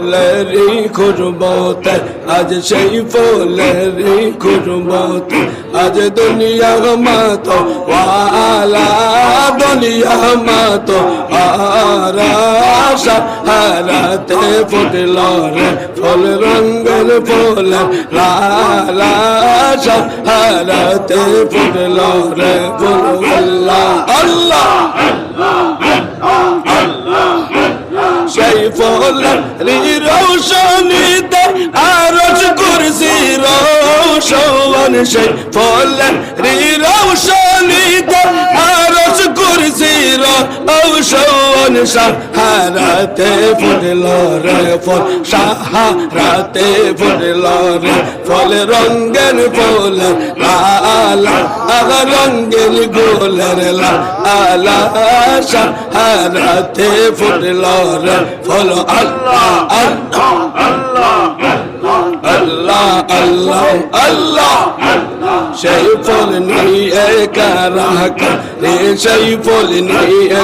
ফুলেরই খুরবতে আজ সেই ফুলেরই খুরবতে আজ দুনিয়া মাত ওয়ালা দুনিয়া মাত আরাশা হারাতে ফুটল রে ফুল রঙের ফুল লালাশা হারাতে ফুটল রে ফুল আল্লাহ আল্লাহ সেই ফলের রৌশনীতে আরজ কুরসি রৌশন। সেই ফলের রৌশনীতে সাহারাতে ফুটল রে ফল, সাহারাতে ফুটল রে ফল, রঙ্গের ফল, লালা রঙ্গের গোলের লালা, সাহারাতে ফুটল রে ফল আল্লাহ আল্লাহ আল্লাহ। আল্লাহ আল্লাহ সেই ফল নিয়ে কারাকা রে সেই ফল নিয়ে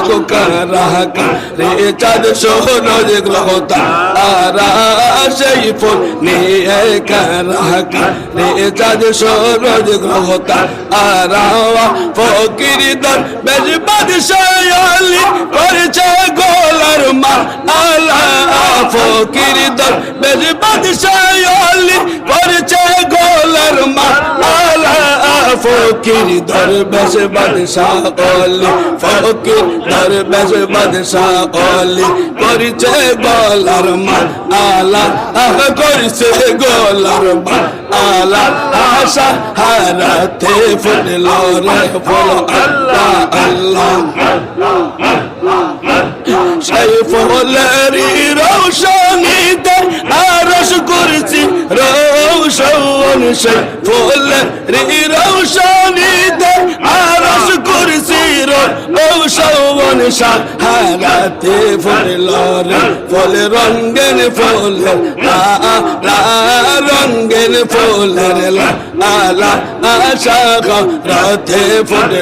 আল্লাহ ফকির দর বেজ বাদশায়ালি ফকির দর বেশ বাদশাহ অলি ফকির দর বেশ বাদশাহ অলি করছে গোলার মা আলা, আহ, করছে গোলার মা আলা, আশা হারাতে ফুটল রে ফুল, আল্লাহ আল্লাহ আরশ করছি রৌশন। সেই ফুলেরই রৌশনীতে আরশ করছি রৌশন সাহারাতে ফুল ফুল রঙ্গেন ফুল লা লা রঙ্গেন ফুলের লা লা আশা রাতে ফুল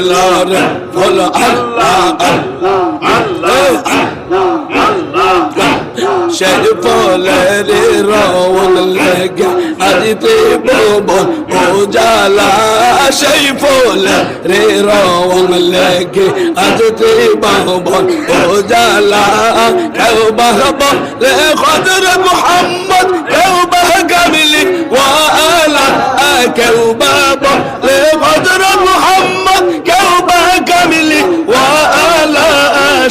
ফুল আল্লাহ আল্লাহ সেই ফলের রওন লেগে আজতে ববন ও জালা সেই রে রং লেগে আজতে ববন ও জালা কেউ বাহব রে খদর মোহাম্মদ, কেউ বাহ কামিলি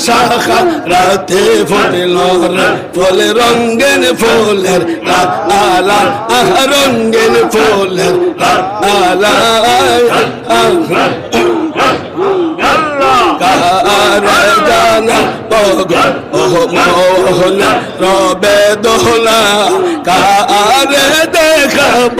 শাখা রাতে ফুটল ফুল রঙ্গেন ফুলের আলা আহ রঙ্গেন ফুলের আলা ওহ, মোহনা, রবে দোহলা কার দেখা